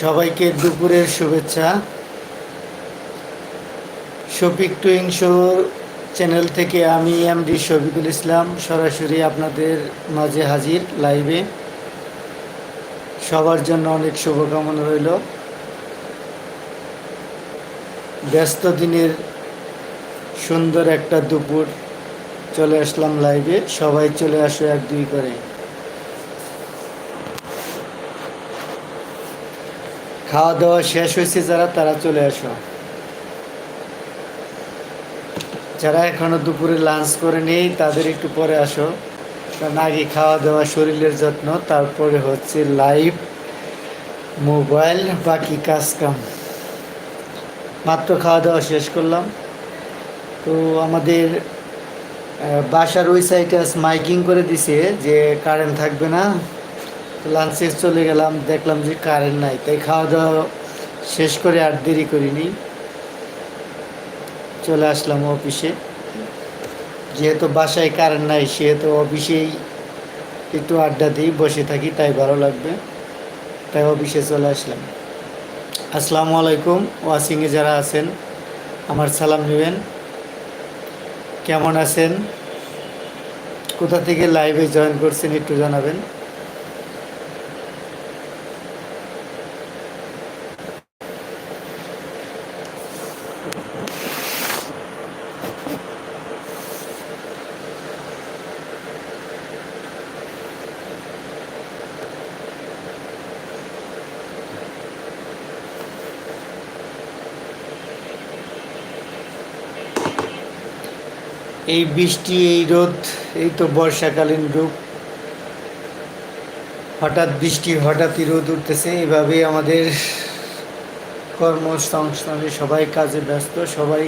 সবাইকে দুপুরের শুভেচ্ছা। শফিক টুইং শোর চ্যানেল থেকে আমি এমডি শফিকুল ইসলাম সরাসরি আপনাদের মাঝে হাজির লাইভে। সবার জন্য অনেক শুভকামনা রইল। ব্যস্ত দিনের সুন্দর একটা দুপুর চলে আসলাম লাইভে। সবাই চলে আসো এক দুই করে। খাওয়া দাওয়া শেষ হয়েছে যারা, তারা চলে আসো। যারা এখনও দুপুরে লাঞ্চ করে নেই, তাদের একটু পরে আসো। কারণ আগে খাওয়া দাওয়া শরীরের যত্ন, তারপরে হচ্ছে লাইভ মোবাইল বাকি কাজ কাম মাত্র খাওয়া দাওয়া শেষ করলাম। তো আমাদের বাসার ওই সাইডে মাইকিং করে দিছে যে কারেন্ট থাকবে না। লাঞ্চে চলে গেলাম, দেখলাম যে কারেন্ট নাই, তাই খাওয়া দাওয়া শেষ করে আর দেরি করিনি। চলে আসলাম অফিসে যেহেতু বাসায় কারেন্ট নাই, সেহেতু অফিসেই একটু আড্ডা দিই, বসে থাকি, তাই ভালো লাগবে। তাই অফিসে চলে আসলাম। আসসালামু আলাইকুম ওয়াসিংয়ে যারা আছেন, আমার সালাম নেবেন। কেমন আছেন? কোথা থেকে লাইভে জয়েন করছেন একটু জানাবেন। এই বৃষ্টি, এই রোদ, এই তো বর্ষাকালীন রূপ। হঠাৎ বৃষ্টি, হঠাৎই রোদ উঠতেছে। এভাবেই আমাদের কর্মসংস্থানে সবাই কাজে ব্যস্ত, সবাই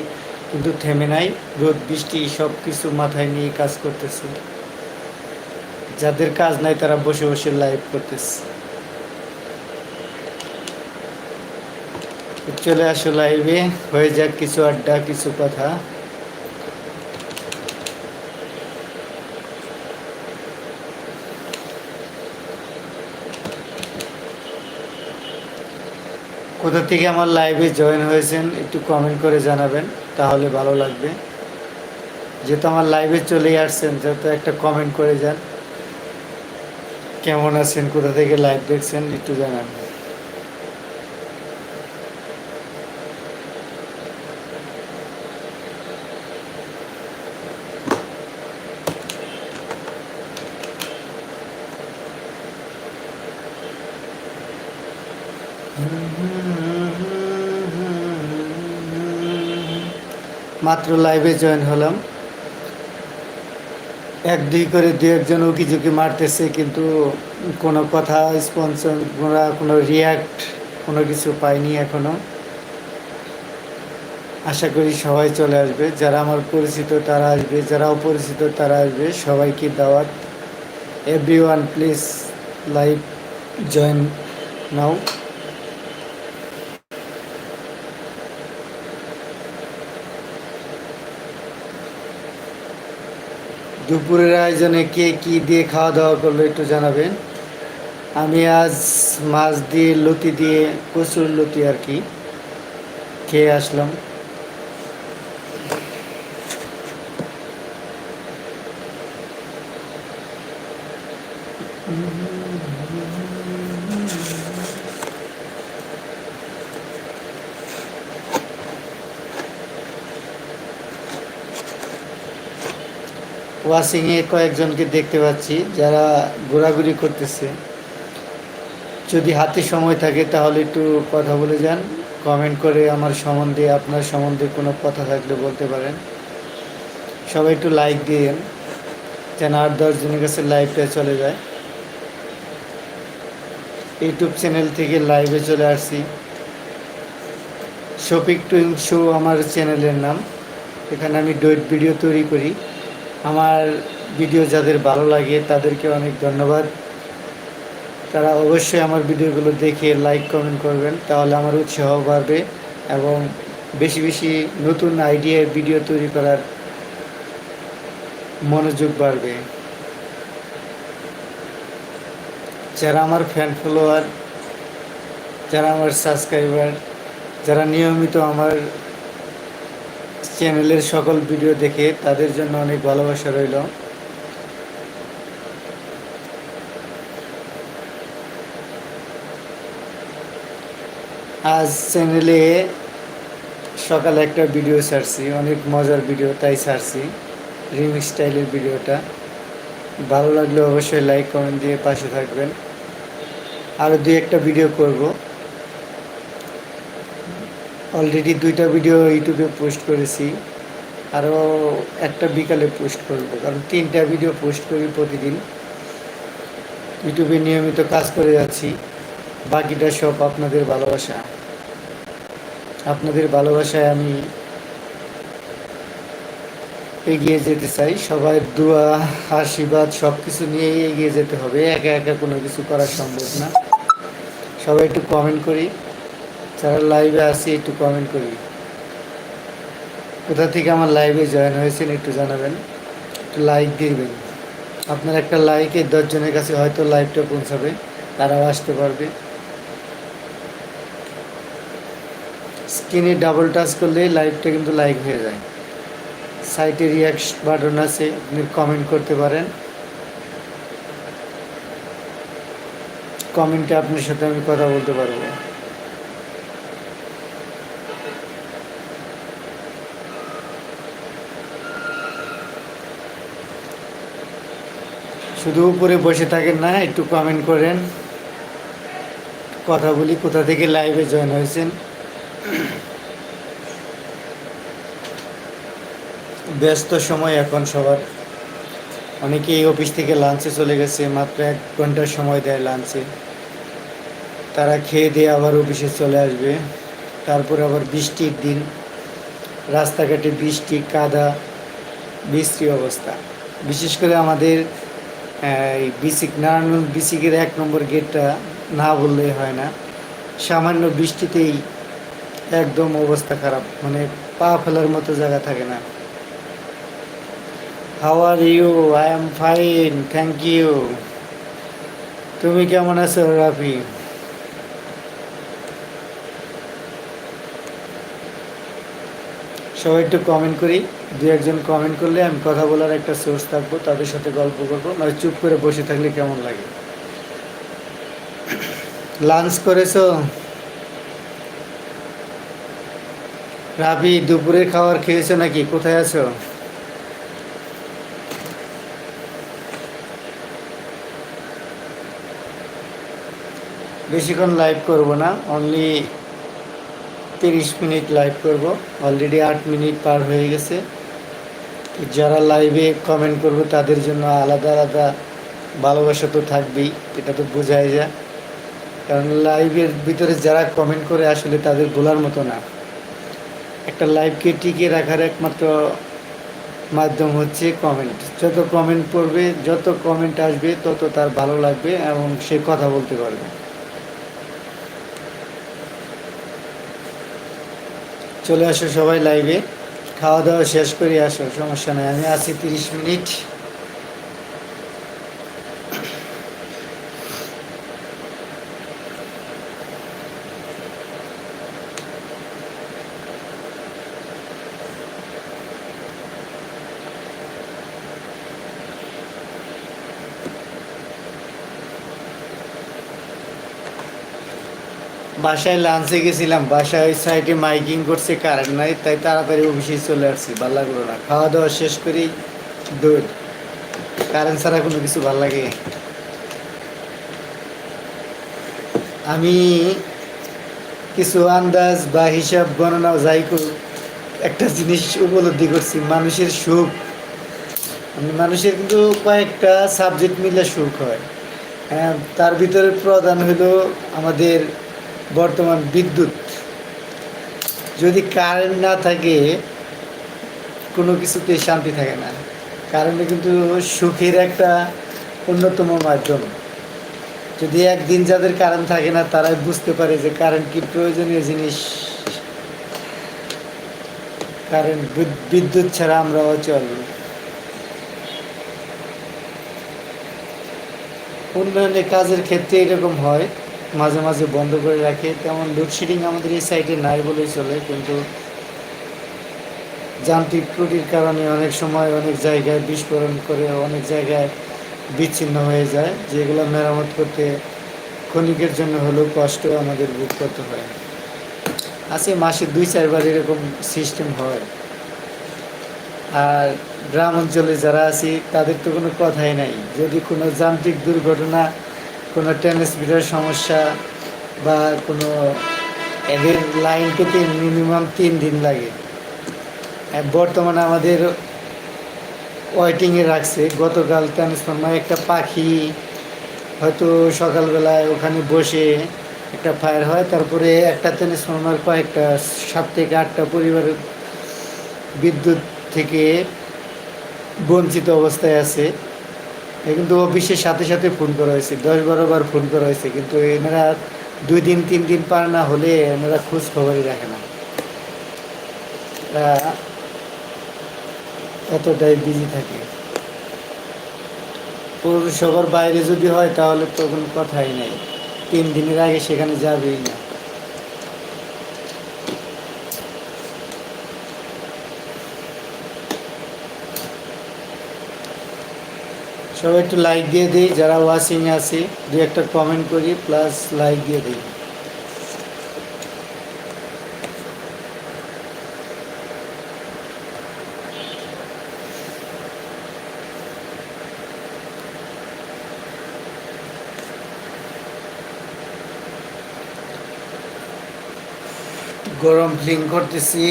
কিন্তু থেমে নাই। রোদ, বৃষ্টি সব কিছু মাথায় নিয়ে কাজ করতেছে। যাদের কাজ নাই, তারা বসে বসে লাইভ করতেছে। চলে আসো লাইভে হয়ে যাক কিছু আড্ডা, কিছু কথা। কোথা থেকে আমার লাইভে জয়েন হয়েছেন একটু কমেন্ট করে জানাবেন, তাহলে ভালো লাগবে। যেহেতু আমার লাইভে চলে আসছেন যেহেতু একটা কমেন্ট করে যান। কেমন আছেন, কোথা থেকে লাইভ দেখছেন, একটু জানান মাত্র লাইভে জয়েন হলাম। এক, দুই করে দু একজন উকি ঝুঁকি মারতেছে, কিন্তু কোনো কথা স্পন্সর কোনো রিয়াক্ট কোনো কিছু পাইনি এখনও। আশা করি সবাই চলে আসবে। যারা আমার পরিচিত তারা আসবে, যারা অপরিচিত তারা আসবে। সবাইকে দাওয়াত। Every one please live join now দুপুরের আয়োজনে কে কি দিয়ে খাওয়া দাওয়া করল একটু জানাবেন। আমি আজ মাছ দিয়ে, লতি দিয়ে, কচুর লতি আর কি খেয়ে আসলাম। ওয়াশিংয়ে কয়েকজনকে দেখতে পাচ্ছি, যারা ঘোরাঘুরি করতেছে। যদি হাতে সময় থাকে তাহলে একটু কথা বলে যান কমেন্ট করে আমার সম্বন্ধে, আপনার সম্বন্ধে কোনো কথা থাকলে বলতে পারেন। সবাই একটু লাইক দিন, যেন আট দশজনের কাছে লাইভটা চলে যায়। ইউটিউব চ্যানেল থেকে লাইভে চলে আসছি। শফিক টুইং শো আমার চ্যানেলের নাম। এখানে আমি ডয়েট ভিডিও তৈরি করি। আমার ভিডিও যাদের ভালো লাগে তাদেরকে অনেক ধন্যবাদ। তারা অবশ্যই আমার ভিডিওগুলো দেখে লাইক, কমেন্ট করবেন, তাহলে আমার উৎসাহ বাড়বে এবং বেশি বেশি নতুন আইডিয়ার ভিডিও তৈরি করার মনোযোগ বাড়বে। যারা আমার ফ্যান ফলোয়ার যারা আমার সাবস্ক্রাইবার যারা নিয়মিত আমার চ্যানেলের সকল ভিডিও দেখে তাদের জন্য অনেক ভালোবাসা রইল। আজ চ্যানেলে সকালে একটা ভিডিও ছাড়ছি, অনেক মজার ভিডিও তাই ছাড়ছি রিং স্টাইলের ভিডিওটা। ভালো লাগলে অবশ্যই লাইক, কমেন্ট দিয়ে পাশে থাকবেন। আরও দুই একটা ভিডিও করব। অলরেডি দুইটা ভিডিও ইউটিউবে পোস্ট করেছি। আরও একটা বিকালে পোস্ট করব, কারণ তিনটা ভিডিও পোস্ট করি প্রতিদিন। ইউটিউবে নিয়মিত কাজ করে যাচ্ছি। বাকিটা সব আপনাদের ভালোবাসা। আপনাদের ভালোবাসায় আমি এগিয়ে যেতে চাই। সবাই দোয়া, আশীর্বাদ সব কিছু নিয়েই এগিয়ে যেতে হবে। একা একা কোনো কিছু করা সম্ভব না। সবাই একটু কমেন্ট করি। যারা লাইভে আসি, একটু কমেন্ট করি। কোথা থেকে আমার লাইভে জয়েন হয়েছেন একটু জানাবেন। একটু লাইক দিবেন। আপনার একটা লাইকে দশজনের কাছে হয়তো লাইভটা পৌঁছাবে, তারাও আসতে পারবে। স্ক্রিনে ডাবল টাচ করলে লাইভটা কিন্তু লাইক হয়ে যায়। সাইটে রিয়াক্ট বাটন আছে, আপনি কমেন্ট করতে পারেন। কমেন্টে আপনার সাথে আমি কথা বলতে পারব। শুধু উপরে বসে থাকেন না, একটু কমেন্ট করেন। কথা বলি, কোথা থেকে লাইভে জয়েন হয়েছেন? ব্যস্ত সময় এখন সবার। অনেকেই অফিস থেকে লাঞ্চে চলে গেছে, মাত্র এক ঘণ্টার সময় দেয় লাঞ্চে তারা খেয়ে দিয়ে আবার অফিসে চলে আসবে। তারপর আবার বৃষ্টির দিন। রাস্তাঘাটে বৃষ্টি, কাদা বৃষ্টি অবস্থা। বিশেষ করে আমাদের এই বিসিক নারায়ণ বিসিকের এক নম্বর গেটটা না বললেই হয় না। সামান্য বৃষ্টিতেই একদম অবস্থা খারাপ মানে পা ফেলার মতো জায়গা থাকে না। How are you I am fine thank you তুমি কেমন আছো রাফি? সবাই একটু কমেন্ট করি। দু একজন কমেন্ট করলে আমি কথা বলার একটা সোর্স থাকব, তাদের সাথে গল্প করব। মানে চুপ করে বসে থাকলে কেমন লাগে? লাঞ্চ করেছ? রাবি দুপুরে খাবার খেয়েছো নাকি? কোথায় আছো? বেশিক্ষণ লাইভ করব না অনলি তিরিশ মিনিট লাইভ করব। অলরেডি আট মিনিট পার হয়ে গেছে। যারা লাইভে কমেন্ট করব, তাদের জন্য আলাদা আলাদা ভালোবাসা তো থাকবেই, এটা তো বোঝাই যায়। কারণ লাইভের ভিতরে যারা কমেন্ট করে, আসলে তাদের বলার মতো না। একটা লাইভকে টিকিয়ে রাখার একমাত্র মাধ্যম হচ্ছে কমেন্ট যত কমেন্ট পড়বে, যত কমেন্ট আসবে, তত তার ভালো লাগবে এবং সে কথা বলতে পারবে। চলে আসো সবাই লাইভে খাওয়া দাওয়া শেষ করে, আসো, সমস্যা নেই। আমি আছি তিরিশ মিনিট। বাসায় লাঞ্চে গেছিলাম, বাসায় ওই সাইডে মাইকিং করছে কারেন্ট নাই, তাই তাড়াতাড়ি অফিসে চলে আসছি ভালো লাগল না। খাওয়া দাওয়া শেষ করি দৌড় কারেন্ট ছাড়া কোনো কিছু ভালো লাগে? আমি কিছু আন্দাজ বা হিসাব গণনা যাই একটা জিনিস উপলব্ধি করছি, মানুষের সুখ। মানে মানুষের কিন্তু কয়েকটা সাবজেক্ট মিলে সুখ হয়। হ্যাঁ তার ভিতরে প্রধান হলো আমাদের বর্তমান বিদ্যুৎ। যদি কারেন্ট না থাকে, কোনো কিছুতে শান্তি থাকে না। কারেন্টে কিন্তু সুখের একটা অন্যতম মাধ্যম। যদি একদিন যাদের কারেন্ট থাকে না, তারাই বুঝতে পারে যে কারেন্ট কি প্রয়োজনীয় জিনিস। কারেন্ট বিদ্যুৎ ছাড়া আমরা অচল। উন্নয়নের কাজের ক্ষেত্রে এরকম হয়। মাঝে মাঝে বন্ধ করে রাখে। তেমন লোডশেডিং আমাদের এই সাইডে নাই বলেই চলে, কিন্তু যান্ত্রিক ত্রুটির কারণে অনেক সময় অনেক জায়গায় বিস্ফোরণ করে অনেক জায়গায় বিচ্ছিন্ন হয়ে যায়, যেগুলো মেরামত করতে ক্ষণিকের জন্য হলেও কষ্ট আমাদের বুক করতে হয়। আছে মাসে দুই, চারবার এরকম সিস্টেম হয়। আর গ্রাম অঞ্চলে যারা আছি, তাদের তো কোনো কথাই নাই। যদি কোনো যান্ত্রিক দুর্ঘটনা কোনো ট্রান্সমিটার সমস্যা বা কোনো এদের লাইন পেতে মিনিমাম তিন দিন লাগে। বর্তমানে আমাদের ওয়েটিংয়ে রাখছে। গতকাল ট্রান্সফরমার একটা পাখি হয়তো সকালবেলায় ওখানে বসে একটা ফায়ার হয়, তারপরে একটা ট্রান্সফরমার কয়েকটা, সাত থেকে আটটা পরিবারের বিদ্যুৎ থেকে বঞ্চিত অবস্থায় আছে। কিন্তু অফিসের সাথে সাথে ফোন করা হয়েছে, দশ বারো বার ফোন করা হয়েছে, কিন্তু এনারা দুই দিন, তিন দিন পার না হলে এনারা খোঁজ খবরই রাখে না। এতটাই বিজি থাকে। পৌরসভার বাইরে যদি হয় তাহলে তো কোনো কথাই নেই। তিন দিনের আগে সেখানে যাবেই না। সবাই একটু লাইক দিয়ে দিই, যারা ওয়াচিংয়ে আছে দু একটা কমেন্ট করি প্লাস লাইক দিয়ে দিই। গরম ফিলিং করতেছি।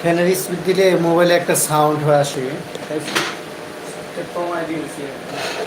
ফ্যানের স্পিড দিলে মোবাইলে একটা সাউন্ড হয়ে আসে। For my.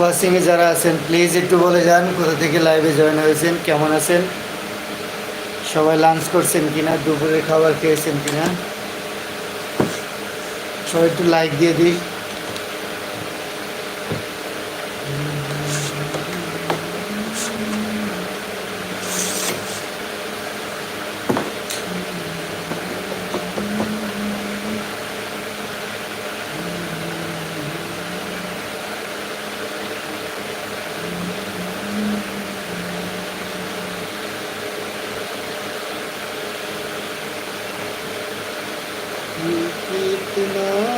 ওয়াচিংয়ে যারা আছেন প্লিজ একটু বলে যান, কোথা থেকে লাইভে জয়েন হয়েছেন, কেমন আছেন? সবাই লাঞ্চ করছেন কিনা, দুপুরে খাবার খেয়েছেন কিনা? সবাই একটু লাইক দিয়ে দিই। कितना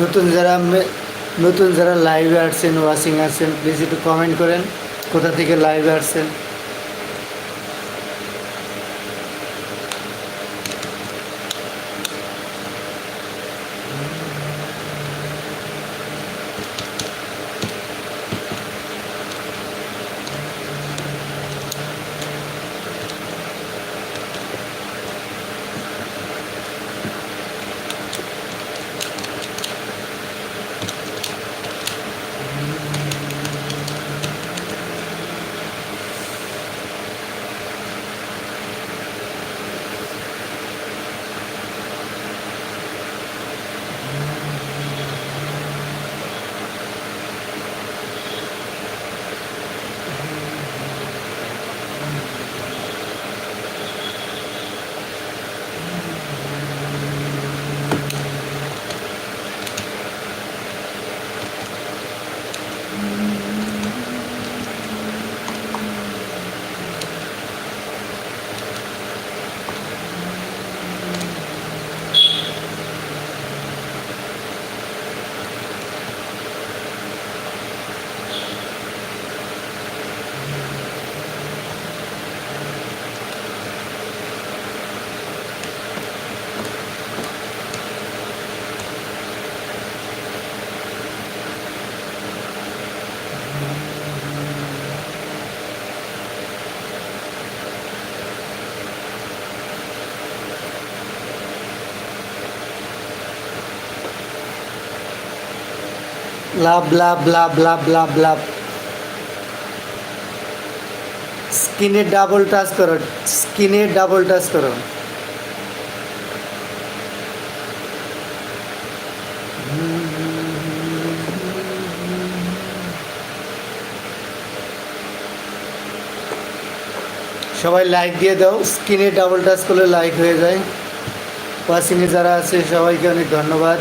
নতুন যারা নতুন যারা লাইভে আসছেন ওয়াশিং আসছেন প্লিজ একটু কমেন্ট করেন, কোথা থেকে লাইভে আসছেন। লাভ লাভ লাভ লাভ লাভ লাভ স্ক্রিনে ডাবল টাচ করো স্ক্রিনে ডাবল টাচ করো. সবাই লাইক দিয়ে দাও স্ক্রিনে ডাবল টাচ করলে লাইক হয়ে যায়। ওয়াচিংয়ে যারা আছে, সবাইকে অনেক ধন্যবাদ।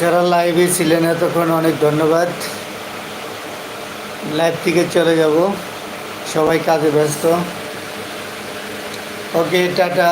যারা লাইভে ছিলেন এতক্ষণ অনেক ধন্যবাদ। লাইভ থেকে চলে যাব। সবাই কাজে ব্যস্ত। Okay tata.